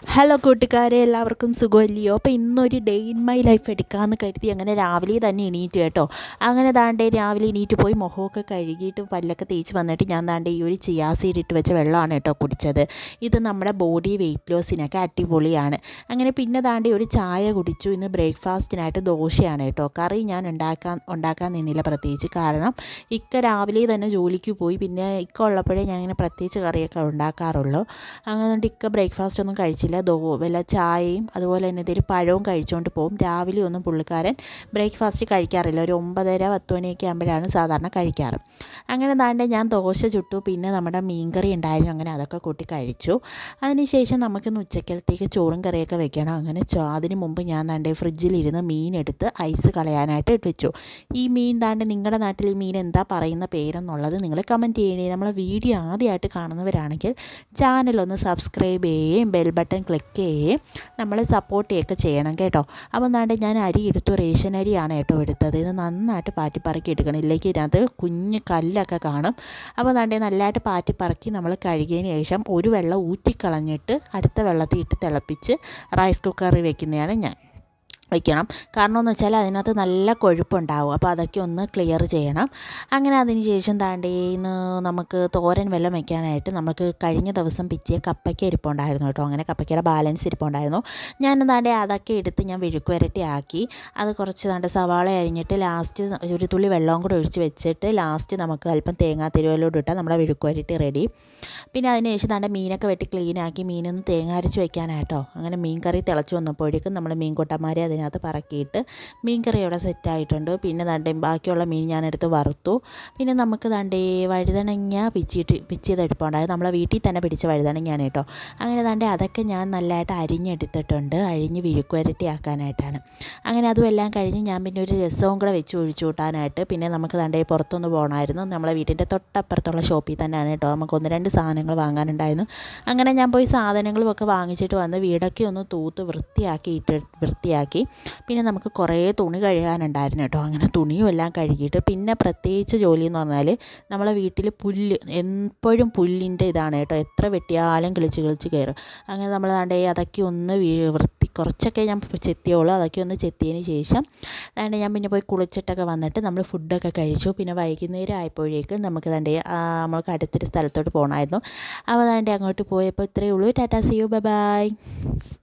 Hello കൂട്ടുകാരെ. എല്ലാവർക്കും സുഖമല്ലയോ? അപ്പോൾ ഇന്നൊരു ഡേ ഇൻ മൈ ലൈഫ് എടുക്കാമെന്ന് കരുതി അങ്ങനെ രാവിലെ തന്നെ എണീറ്റ് കേട്ടോ. അങ്ങനെ താണ്ടേ രാവിലെ എണീറ്റ് പോയി മുഖമൊക്കെ കഴുകിയിട്ട് പല്ലൊക്കെ തേച്ച് വന്നിട്ട് ഞാൻ താണ്ടേ ഈ ഒരു ചിയാ സീഡ് ഇട്ട് വെച്ച വെള്ളമാണ് കേട്ടോ കുടിച്ചത്. ഇത് നമ്മുടെ ബോഡി വെയിറ്റ് ലോസിനൊക്കെ അടിപൊളിയാണ്. അങ്ങനെ പിന്നെ താണ്ടേ ഒരു ചായ കുടിച്ചു. ഇന്ന് ബ്രേക്ക്ഫാസ്റ്റിനായിട്ട് ദോശയാണ് കേട്ടോ. കറി ഞാൻ ഉണ്ടാക്കാൻ ഉണ്ടാക്കാൻ നിന്നില്ല പ്രത്യേകിച്ച് കാരണം ഇക്ക രാവിലെ തന്നെ ജോലിക്ക് പോയി. പിന്നെ ഇക്ക ഉള്ളപ്പോഴേ ഞാൻ ഇങ്ങനെ പ്രത്യേകിച്ച് കറിയൊക്കെ ഉണ്ടാക്കാറുള്ളൂ. അങ്ങനെ ഇക്ക ബ്രേക്ക്ഫാസ്റ്റ് ഒന്നും കഴിച്ചില്ല ദോ വല്ല ചായയും അതുപോലെ തന്നെ എന്തെങ്കിലും പഴവും കഴിച്ചുകൊണ്ട് പോകും. രാവിലെ ഒന്നും പുള്ളിക്കാരൻ ബ്രേക്ക്ഫാസ്റ്റ് കഴിക്കാറില്ല. ഒരു ഒമ്പതര പത്ത് മണിയൊക്കെ ആകുമ്പോഴാണ് സാധാരണ കഴിക്കാറ്. അങ്ങനെ ദാണ്ടെ ഞാൻ ദോശ ചുട്ടു. പിന്നെ നമ്മുടെ മീൻകറി ഉണ്ടായിരുന്നു. അങ്ങനെ അതൊക്കെ കൂട്ടി കഴിച്ചു. അതിനുശേഷം നമുക്കിന്ന് ഉച്ചക്കലത്തേക്ക് ചോറും കറിയൊക്കെ വെക്കണം. അങ്ങനെ അതിന് മുമ്പ് ഞാൻ ദാണ്ടെ ഫ്രിഡ്ജിലിരുന്ന് മീൻ എടുത്ത് ഐസ് കളയാനായിട്ട് വെച്ചു. ഈ മീൻ താണ്ടേ നിങ്ങളുടെ നാട്ടിൽ മീൻ എന്താ പറയുന്ന പേരെന്നുള്ളത് നിങ്ങൾ കമന്റ് ചെയ്യണേ. നമ്മളെ വീഡിയോ ആദ്യമായിട്ട് കാണുന്നവരാണെങ്കിൽ ചാനലൊന്ന് സബ്സ്ക്രൈബ് ചെയ്യുകയും ബെൽ ബട്ടൺ ക്ലിക്ക് ചെയ്യുകയും നമ്മൾ സപ്പോർട്ട് ചെയ്യുകയൊക്കെ ചെയ്യണം കേട്ടോ. അപ്പോൾ എന്താണ്ട് ഞാൻ അരി എടുത്തു റേഷൻ അരിയാണ് കേട്ടോ എടുത്തത്. ഇത് നന്നായിട്ട് പാറ്റിപ്പറക്കി എടുക്കണം. ഇല്ലെങ്കിൽ ഇതിനകത്ത് കുഞ്ഞ് കല്ലൊക്കെ കാണും. അപ്പോൾ എന്താണ്ട് നല്ലതായിട്ട് പാറ്റിപ്പറക്കി നമ്മൾ കഴുകിയതിന് ശേഷം ഒരു വെള്ളം ഊറ്റിക്കളഞ്ഞിട്ട് അടുത്ത വെള്ളത്തിൽ ഇട്ട് തിളപ്പിച്ച് റൈസ് കുക്കറിൽ വെക്കുന്നതാണ് ഞാൻ. വയ്ക്കണം. കാരണം എന്ന് വെച്ചാൽ അതിനകത്ത് നല്ല കൊഴുപ്പുണ്ടാവും. അപ്പോൾ അതൊക്കെ ഒന്ന് ക്ലിയർ ചെയ്യണം. അങ്ങനെ അതിന് ശേഷം താണ്ടേന്ന് നമുക്ക് തോരൻ വെള്ളം വയ്ക്കാനായിട്ട് നമുക്ക് കഴിഞ്ഞ ദിവസം പിച്ചിയ കപ്പയ്ക്ക ഇരിപ്പുണ്ടായിരുന്നു കേട്ടോ. അങ്ങനെ കപ്പയ്ക്കയുടെ ബാലൻസ് ഇരിപ്പുണ്ടായിരുന്നു. ഞാൻ താണ്ടേ അതൊക്കെ എടുത്ത് ഞാൻ വിഴുക്കുവരട്ടി ആക്കി. അത് കുറച്ച് താണ്ട് സവാള അരിഞ്ഞിട്ട് ലാസ്റ്റ് ഒരു തുള്ളി വെള്ളവും കൂടെ ഒഴിച്ച് വെച്ചിട്ട് ലാസ്റ്റ് നമുക്ക് അല്പം തേങ്ങാ തിരുവല്ലോട് ഇട്ടാൽ നമ്മുടെ വിഴുക്കുവരട്ടി റെഡി പിന്നെ അതിന് ശേഷം താണ്ടെ മീനൊക്കെ വെട്ടി ക്ലീനാക്കി മീനൊന്ന് തേങ്ങ അരച്ച് വെക്കാനായിട്ടോ അങ്ങനെ മീൻ കറി തിളച്ച് വന്നപ്പോഴേക്കും നമ്മൾ മീൻകൂട്ടന്മാരെ അതിന് അതിനകത്ത് പറക്കിയിട്ട് മീൻകറി അവിടെ സെറ്റായിട്ടുണ്ട് പിന്നെ ദണ്ടേ ബാക്കിയുള്ള മീൻ ഞാനെടുത്ത് വറുത്തു. പിന്നെ നമുക്ക് ദണ്ടേ വഴുതണങ്ങ പിച്ചിട്ട് പിച്ചിയത് എടുപ്പുണ്ടായത് നമ്മളെ വീട്ടിൽ തന്നെ പിടിച്ച വഴുതണങ്ങയാണ് കേട്ടോ. അങ്ങനെ ദണ്ടേ അതൊക്കെ ഞാൻ നല്ലതായിട്ട് അരിഞ്ഞെടുത്തിട്ടുണ്ട്. അരിഞ്ഞ് വിഴുക്കുവരട്ടി ആക്കാനായിട്ടാണ് അങ്ങനെ അതും എല്ലാം കഴിഞ്ഞ് ഞാൻ പിന്നെ ഒരു രസവും കൂടെ വെച്ച് ഒഴിച്ചു കൂട്ടാനായിട്ട് പിന്നെ നമുക്ക് ദണ്ടേ പുറത്തൊന്ന് പോകണമായിരുന്നു നമ്മളെ വീട്ടിന്റെ തൊട്ടപ്പുറത്തുള്ള ഷോപ്പിൽ തന്നെയാണ് കേട്ടോ. നമുക്ക് ഒന്ന് രണ്ട് സാധനങ്ങൾ വാങ്ങാനുണ്ടായിരുന്നു. അങ്ങനെ ഞാൻ പോയി സാധനങ്ങളും ഒക്കെ വാങ്ങിച്ചിട്ട് വന്ന് വീടൊക്കെ ഒന്ന് തൂത്ത് വൃത്തിയാക്കി ഇട്ട് വൃത്തിയാക്കി. പിന്നെ നമുക്ക് കുറേ തുണി കഴുകാനുണ്ടായിരുന്നു കേട്ടോ. അങ്ങനെ തുണിയും എല്ലാം കഴുകിയിട്ട് പിന്നെ പ്രത്യേകിച്ച് ജോലി എന്ന് പറഞ്ഞാൽ നമ്മളെ വീട്ടിൽ പുല്ല് എപ്പോഴും പുല്ലിന്റെ ഇതാണ് കേട്ടോ. എത്ര വെട്ടിയാലും കിളിച്ച് കിളിച്ച് കയറും. അങ്ങനെ നമ്മൾ ദാണ്ടേ അതൊക്കെ ഒന്ന് വൃത്തി കുറച്ചൊക്കെ ഞാൻ ചെത്തിയോളൂ. അതൊക്കെ ഒന്ന് ചെത്തിയതിന് ശേഷം ദാണ്ട് ഞാൻ പിന്നെ പോയി കുളിച്ചിട്ടൊക്കെ വന്നിട്ട് നമ്മൾ ഫുഡൊക്കെ കഴിച്ചു. പിന്നെ വൈകുന്നേരം ആയപ്പോഴേക്കും നമുക്ക് ദാണ്ടേ നമ്മൾക്ക് അടുത്തൊരു സ്ഥലത്തോട്ട് പോകണമായിരുന്നു അപ്പോൾ ദാണ്ടേ അങ്ങോട്ട് പോയപ്പോൾ ഇത്രയേ ഉള്ളൂ. Tata see you. Bye bye.